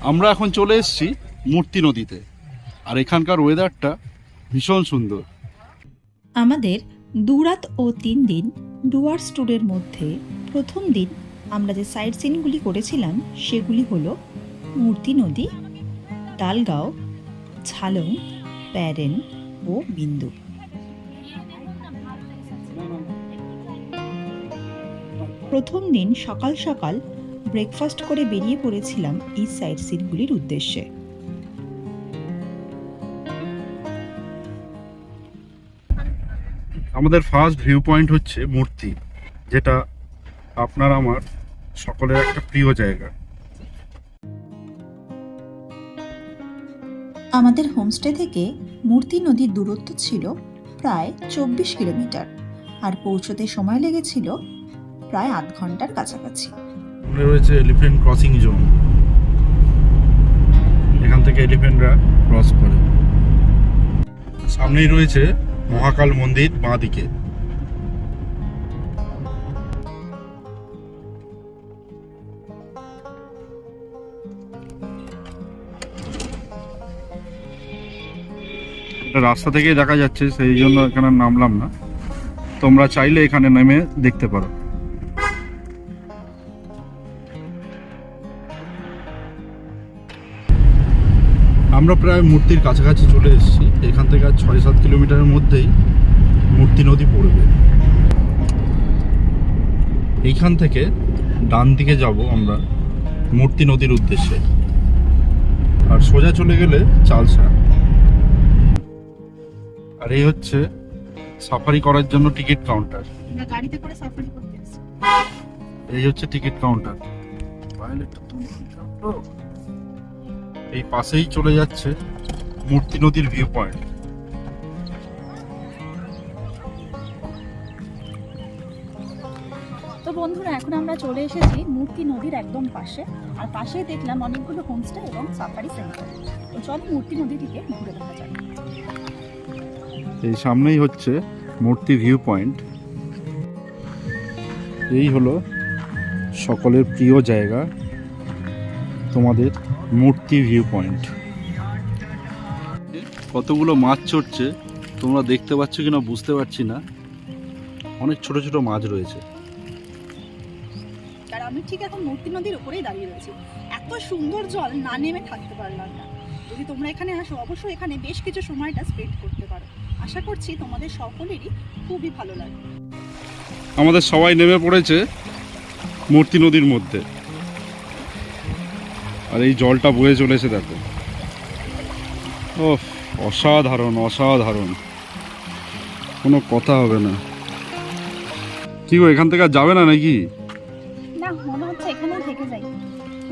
আমরা এখন চলে এসেছি মূর্তি নদীতে। আর এখানকার ওয়েদারটা ভীষণ সুন্দর। আমাদের দুরাত ও তিন দিন ডুয়ার্স ট্যুরের মধ্যে প্রথম দিন আমরা যে সাইট সিনগুলি করেছিলাম, সেগুলি হলো মূর্তি নদী, তালগাঁও, ঝালং, প্যারেন ও বিন্দু। প্রথম দিন সকাল সকাল ব্রেকফাস্ট করে বেরিয়ে পড়েছিলাম এই সাইড সিনগুলির উদ্দেশ্যে। আমাদের ফার্স্ট ভিউ পয়েন্ট হচ্ছে মূর্তি যেটা আপনার আমার সকলের একটা প্রিয় জায়গা। আমাদের হোমস্টে থেকে মূর্তি নদীর দূরত্ব ছিল প্রায় চব্বিশ কিলোমিটার আর পৌঁছতে সময় লেগেছিল প্রায় আধ ঘণ্টার কাছাকাছি। সামনে রয়েছে এলিফেন্ট ক্রসিং জোন। এখান থেকে এলিফেন্টরা ক্রস করে। সামনেই রয়েছে মহাকাল মন্দির বাঁ দিকে রাস্তা থেকেই দেখা যাচ্ছে, সেই জন্য এখানে নামলাম না। তোমরা চাইলে এখানে নেমে দেখতে পারো। আমরা প্রায় মূর্তির কাছাকাছি চলে এসেছি। এখান থেকে আর ছয় সাত কিলোমিটারের মধ্যেই মূর্তি নদী পড়বে। এইখান থেকে ডান দিকে যাব আমরা মূর্তি নদীর উদ্দেশ্যে। আর সোজা চলে গেলে চালসা। আর এই হচ্ছে সাফারি করার জন্য টিকিট কাউন্টার। আমরা গাড়িতে করে সাফারি করতে এসেছি। এই হচ্ছে টিকিট কাউন্টার। এই পাশেই চলে যাচ্ছে মূর্তি নদীর ভিউ পয়েন্ট তো বন্ধুরা এখন আমরা চলে এসেছি মূর্তি নদীর একদম পাশে। আর পাশেই দেখলাম অনেকগুলো হোমস্টে এবং সাফারি সেন্টার তো চলো মূর্তি নদী থেকে ঘুরে দেখা যাক। এই সামনেই হচ্ছে মূর্তি ভিউ পয়েন্ট এই হলো সকলের প্রিয় জায়গা। তোমাদের মূর্তি ভিউ পয়েন্ট কতগুলো মাছ চড়ছে তোমরা দেখতে পাচ্ছ কিনা বুঝতে পারছি না। অনেক ছোট ছোট মাছ রয়েছে। আর আমি ঠিক এখন মূর্তি নদীর উপরেই দাঁড়িয়ে রয়েছি। এত সুন্দর জল না নেমে থাকতে পারলাম না। যদি তোমরা এখানে আসো অবশ্যই এখানে বেশ কিছু সময়টা স্পেন্ড করতে পারো। আশা করছি তোমাদের সকলেরই খুবই ভালো লাগবে। আমাদের সবাই নেমে পড়েছে মূর্তি নদীর মধ্যে। আর এই জলটা বয়ে চলেছে দেখো। ও অসাধারণ অসাধারণ। কোনো কথা হবে না। কি গো এখান থেকে আর যাবে না নাকি? না মনে হচ্ছে এখানেই থেকে যাই।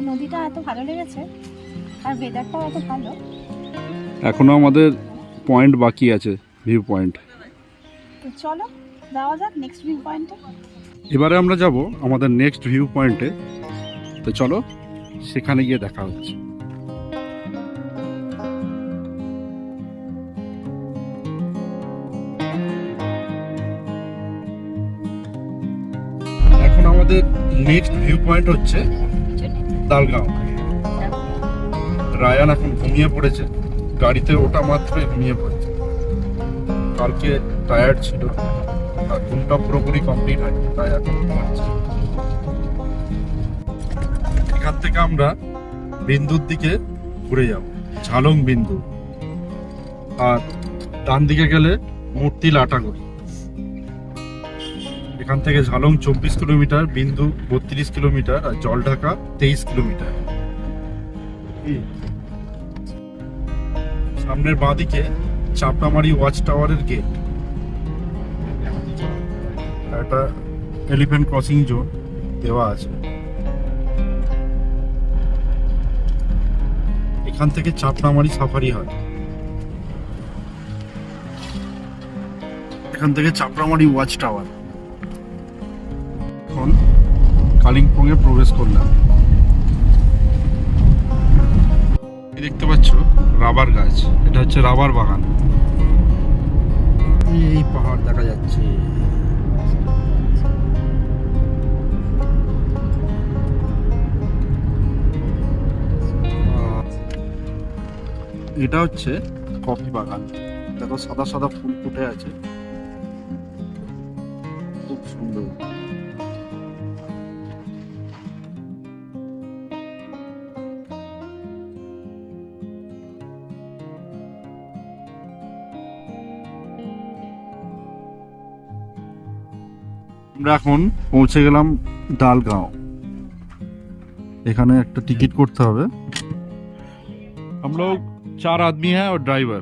নদীটা এত ভালো লেগেছে আর ওয়েদারটাও এত ভালো। এখনও আমাদের পয়েন্ট বাকি আছে ভিউ পয়েন্ট তো চলো যাওয়া যাক নেক্সট ভিউ পয়েন্টে এবারে আমরা যাব আমাদের নেক্সট ভিউ পয়েন্টে তো চলো সেখানে গিয়ে দেখা হচ্ছে। এখন আমাদের নেক্সট ভিউ পয়েন্ট হচ্ছে তালগাঁও রায়ান এখন ঘুমিয়ে পড়েছে। গাড়িতে ওটা মাত্রই ঘুমিয়ে পড়েছে। কালকে টায়ার্ড ছিল। আর ঘুমটা পুরোপুরি কমপ্লিট হয়নি, তাই এখন ঘুমাচ্ছে। থেকে আমরা বিন্দুর দিকে ঘুরে যাব। ঝালং বিন্দু। আর ডান দিকে গেলে মূর্তি লাটাগুড়ি এখান থেকে ঝালং চব্বিশ কিলোমিটার, বিন্দু বত্রিশ কিলোমিটার আর জলঢাকা তেইশ কিলোমিটার। সামনের বাঁদিকে চাপড়ামারি ওয়াচ টাওয়ারের গেট। একটা এলিফ্যান্ট ক্রসিং জোন দেওয়া আছে। এখান থেকে চাপড়ামারি সাফারি হয়। এখান থেকে চাপড়ামারি ওয়াচ টাওয়ার। এখন কালিম্পংয়ে প্রবেশ করলাম। দেখতে পাচ্ছ রাবার গাছ, এটা হচ্ছে রাবার বাগান। এই পাহাড় দেখা যাচ্ছে। এটা হচ্ছে কফি বাগান। দেখো সাদা সাদা ফুল ফুটে আছে। খুব সুন্দর। আমরা এখন পৌঁছে গেলাম ডালগাঁও। এখানে একটা টিকিট করতে হবে। আমরাও चार आदमी हैं और ड्राइवर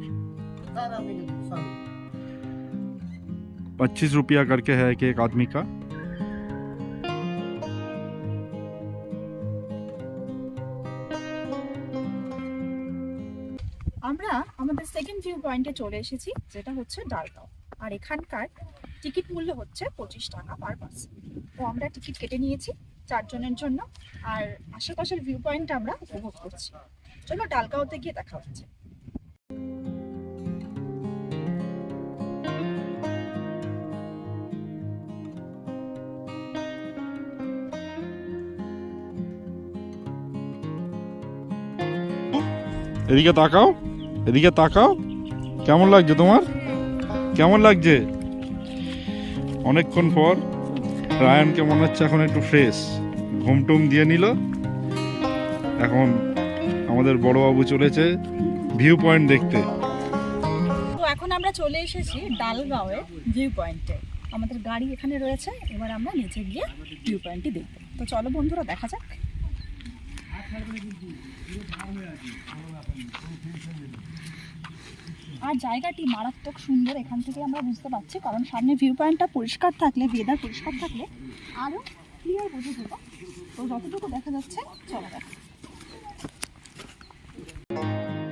पच्चीस रुपया करके है कि एक आदमी का আমরা আমাদের সেকেন্ড ভিউ পয়েন্টে চলে এসেছি যেটা হচ্ছে ডালগাঁও আর এখানকার টিকিট মূল্য হচ্ছে পঁচিশ টাকা পার পার্সন তো আমরা টিকিট কেটে নিয়েছি চারজনের জন্য আর আশেপাশের ভিউ পয়েন্ট আমরা উপভোগ করছি চলো ডালগাঁওতে গিয়ে দেখা হচ্ছে। এদিকে তাকাও এদিকে তাকাও। কেমন লাগছে তোমার? কেমন লাগছে? অনেকক্ষণ পর রায়ানকে মনে হচ্ছে এখন একটু ফ্রেশ ঘুম টুম দিয়ে নিল। এখন আমাদের বড়বাবু চলেছে ভিউ পয়েন্ট দেখতে। তো এখন আমরা চলে এসেছি ডালগাঁওয়ের ভিউ পয়েন্টে আমাদের গাড়ি এখানে রয়েছে, এবার আমরা নিচে গিয়ে ভিউ পয়েন্টটি দেখব। তো চলো বন্ধুরা, দেখা যাক। আর জায়গাটি মারাত্মক সুন্দর, এখান থেকে আমরা বুঝতে পারছি, কারণ সামনে ভিউ পয়েন্টটা পরিষ্কার থাকলে ওয়েদার পরিষ্কার থাকলে আরও ক্লিয়ার বোঝা যেত তো যতটুকু দেখা যাচ্ছে, চলো দেখা Thank you.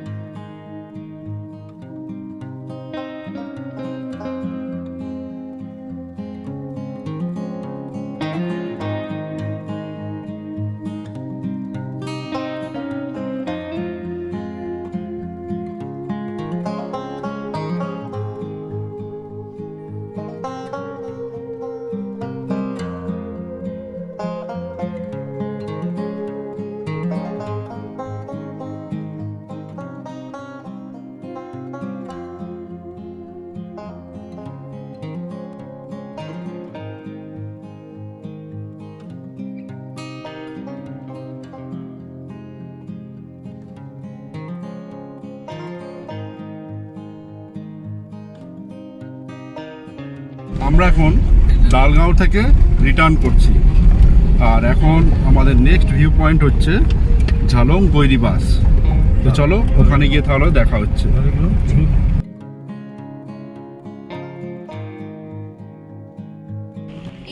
আমরা এখন ডালগাঁও থেকে রিটার্ন করছি। আর এখন আমাদের নেক্সট ভিউ পয়েন্ট হচ্ছে ঝালং গৈরিবাস তো চলো, ওখানে গিয়ে তাহলে দেখা হচ্ছে।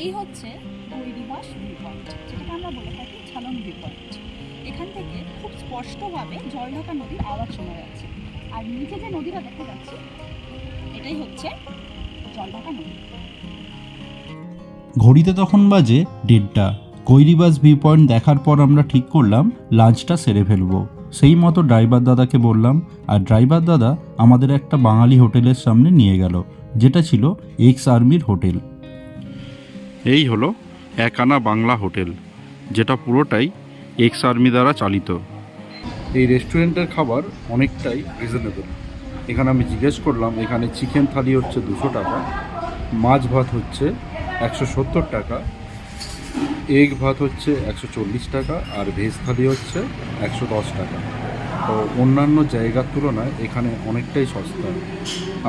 এই হচ্ছে ভিউ পয়েন্ট যেটাকে আমরা বলে থাকি ভিউ পয়েন্ট এখান থেকে খুব স্পষ্টভাবে জলঢাকা নদীর আওয়াজ শোনা যাচ্ছে। আর নিচে যে নদীটা দেখা যাচ্ছে, এটাই হচ্ছে জলঢাকা নদী। ঘড়িতে তখন বাজে দেড়টা। কৈরিবাস ভিউ পয়েন্ট দেখার পর আমরা ঠিক করলাম লাঞ্চটা সেরে ফেলব। সেই মতো ড্রাইভার দাদাকে বললাম আর ড্রাইভার দাদা আমাদের একটা বাঙালি হোটেলের সামনে নিয়ে গেল যেটা ছিল এক্স আর্মির হোটেল। এই হলো একানা বাংলা হোটেল যেটা পুরোটাই এক্স আর্মি দ্বারা চালিত। এই রেস্টুরেন্টের খাবার অনেকটাই রিজনেবল এখানে আমি জিজ্ঞেস করলাম এখানে চিকেন থালি হচ্ছে দুশো টাকা মাছ ভাত হচ্ছে একশো সত্তর টাকা। এগ ভাত হচ্ছে একশো চল্লিশ টাকা আর ভেজ থালি হচ্ছে একশো দশ টাকা। তো অন্যান্য জায়গার তুলনায় এখানে অনেকটাই সস্তা।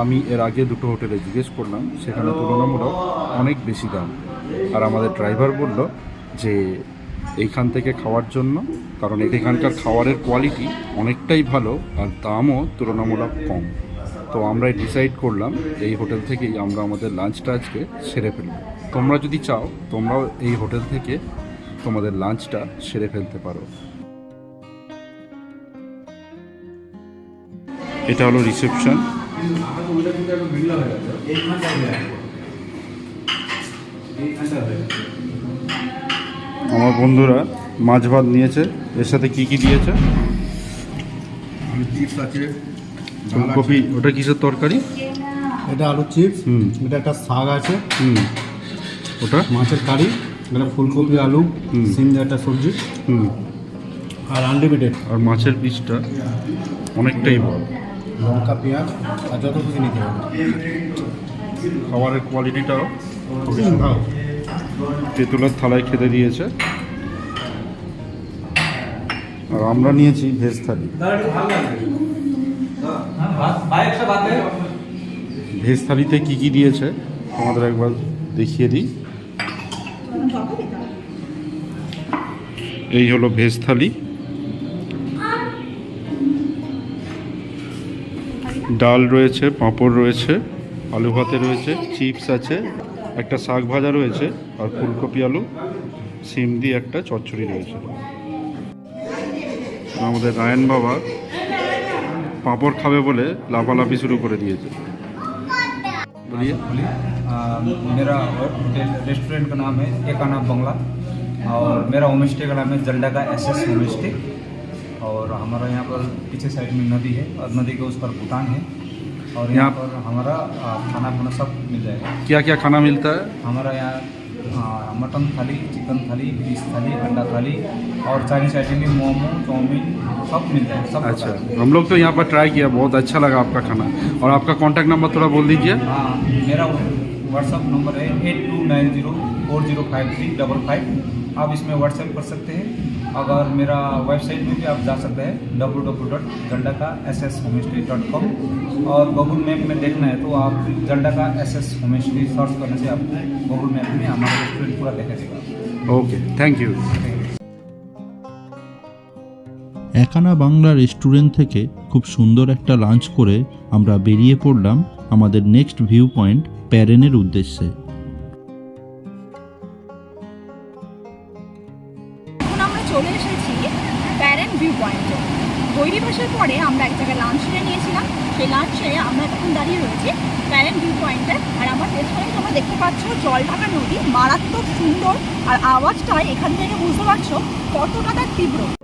আমি এর আগে দুটো হোটেলে জিজ্ঞেস করলাম, সেখানে তুলনামূলক অনেক বেশি দাম। আর আমাদের ড্রাইভার বলল যে এইখান থেকে খাওয়ার জন্য, কারণ এখানকার খাবারের কোয়ালিটি অনেকটাই ভালো আর দামও তুলনামূলক কম। তো আমরা ডিসাইড করলাম এই হোটেল থেকেই আমরা আমাদের লাঞ্চটা আজকে সেরে ফেলব। তোমরা যদি চাও, তোমরাও এই হোটেল থেকে তোমাদের লাঞ্চটা সেরে ফেলতে পারো। এটা হলো রিসেপশন আমার বন্ধুরা মাছ ভাত নিয়েছে। এর সাথে কি কি দিয়েছে? ফুলকপি ওটা কিসের তরকারি? এটা আলু চিপস হুম। এটা একটা শাক আছে। হুম। ওটা? মাছের কারি এটা ফুলকপি আলু হুম। সিম দিয়ে একটা সবজি। হুম। আর আনলিমিটেড আর মাছের পিসটা অনেকটাই বড়। লঙ্কা পেঁয়াজ আর যত খুশি নিতে হবে। খাবারের কোয়ালিটিটাও খুবই সুন্দর। তেঁতুলের থালায় খেতে দিয়েছে। আর আমরা নিয়েছি ভেজ থালি। ভেজ থালিতে কি কি দিয়েছে? আমাদের একবার দেখিয়ে দিই। এই হলো ভেজ থালি ডাল রয়েছে, পাঁপড় রয়েছে, আলু ভাতে রয়েছে, চিপস আছে, একটা শাক ভাজা রয়েছে, আর ফুলকপি আলু, সিম দিয়ে একটা চচ্চড়ি রয়েছে। আমাদের রায়ন বাবা পাঁপড় খাবে বলে লাফালাফি শুরু করে দিয়েছে বলিয়ে बोलिए आ, मेरा होटल रेस्टोरेंट का नाम है एकाना बंगला और मेरा होम स्टे का नाम है जल्डा का एस एस होम स्टे और हमारा यहाँ पर पीछे साइड में नदी है और नदी के उस पर भूटान है और यहाँ यहाँ- पर हमारा आ, खाना खाना सब मिल जाएगा क्या क्या खाना मिलता है हमारा यहाँ आ, मटन थाली चिकन थाली फ़िश थाली अंडा थाली और चाइनीज़ आइटम में मोमो चाउमीन सब मिल है सब अच्छा हम लोग तो यहाँ पर ट्राई किया बहुत अच्छा लगा आपका खाना। और आपका कॉन्टैक्ट नंबर थोड़ा बोल दीजिए। हाँ मेरा व्हाट्सअप नंबर है eight two nine zero four zero five three double five आप इसमें व्हाट्सएप कर सकते हैं। अगर मेरा वेबसाइट में भी आप जा सकते हैं डब्ल्यू डब्ल्यू डॉट जल्डा का S S home stay dot com और गूगल मैप में देखना है तो आप जल्डा का S S home stay search करने से आपको गूगल मैप में हमारा रेस्टोरेंट पूरा देखा देगा okay thank you Ekana Bangla restaurant থেকে খুব সুন্দর একটা লাঞ্চ করে আমরা বেরিয়ে পড়লাম আমাদের নেক্সট ভিউ পয়েন্ট প্যারেনের উদ্দেশ্যে বুঝতে টাকা তীব্র?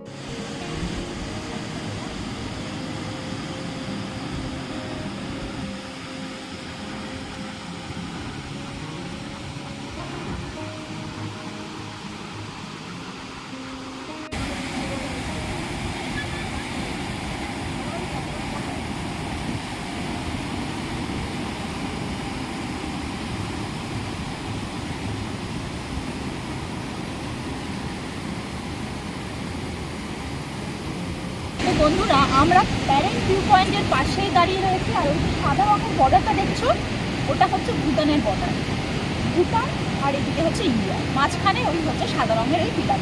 বন্ধুরা, আমরা প্যারেন্ট ভিউ পয়েন্টের পাশেই দাঁড়িয়ে রয়েছি আর ওই যে সাদা রকম বর্ডারটা দেখছ, ওটা হচ্ছে ভুটানের বর্ডার। ভুটান আর এদিকে হচ্ছে ইন্ডিয়া। মাঝখানে ওই হচ্ছে সাদা রঙের এই পিলার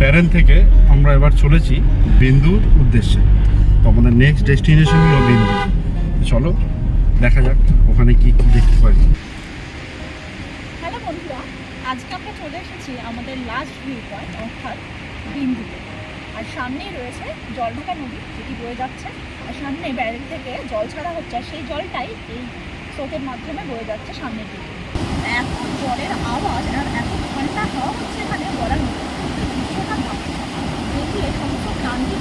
প্যারেন থেকে আমরা এবার চলেছি বিন্দুর উদ্দেশ্যে। আমাদের নেক্সট ডেস্টিনেশন হলো বিন্দু। চলো। দেখা যাক, ওখানে কি কি দেখতে পারি। হ্যালো বন্ধুরা, আজকে আমরা চলে এসেছি আমাদের লাস্ট ভিউ পয়েন্ট অর্থাৎ বিন্দুতে। আর সামনেই রয়েছে জলঢাকা নদী, যেটি বয়ে যাচ্ছে। আর সামনে ব্যারেল থেকে জল ছাড়া হচ্ছে সেই জলটাই এই স্রোতের মাধ্যমে বয়ে যাচ্ছে সামনের দিকে। এত জলের আওয়াজ, আর এত ঠান্ডা হাওয়া হচ্ছে এখানে বলার মতো। দেখলে সমস্ত ক্লান্তি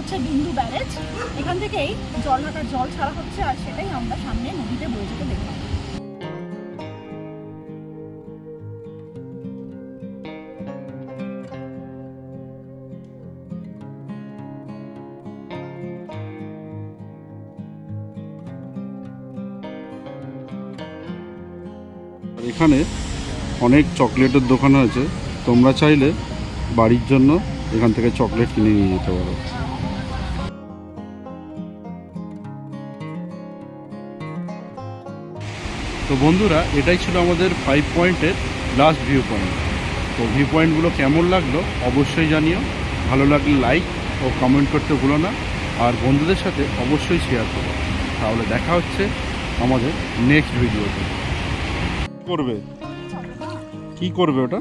হচ্ছে বিন্দু ব্যারেজ। এখান থেকেই জল জল ছাড়া হচ্ছে আর সেটাই আমরা সামনে নদীতে বয়ে যেতে দেখলাম এখানে অনেক চকলেটের দোকান আছে। তোমরা চাইলে বাড়ির জন্য এখান থেকে চকলেট কিনে নিয়ে যেতে পারো। তো বন্ধুরা, এটাই ছিল আমাদের ফাইভ পয়েন্টের লাস্ট ভিউ পয়েন্ট তো ভিউ পয়েন্টগুলো কেমন লাগল অবশ্যই জানিও। ভালো লাগলে লাইক ও কমেন্ট করতে ভুলো না। আর বন্ধুদের সাথে অবশ্যই শেয়ার করো। তাহলে দেখা হচ্ছে আমাদের নেক্সট ভিডিওতে করবে? কি করবে ওটা?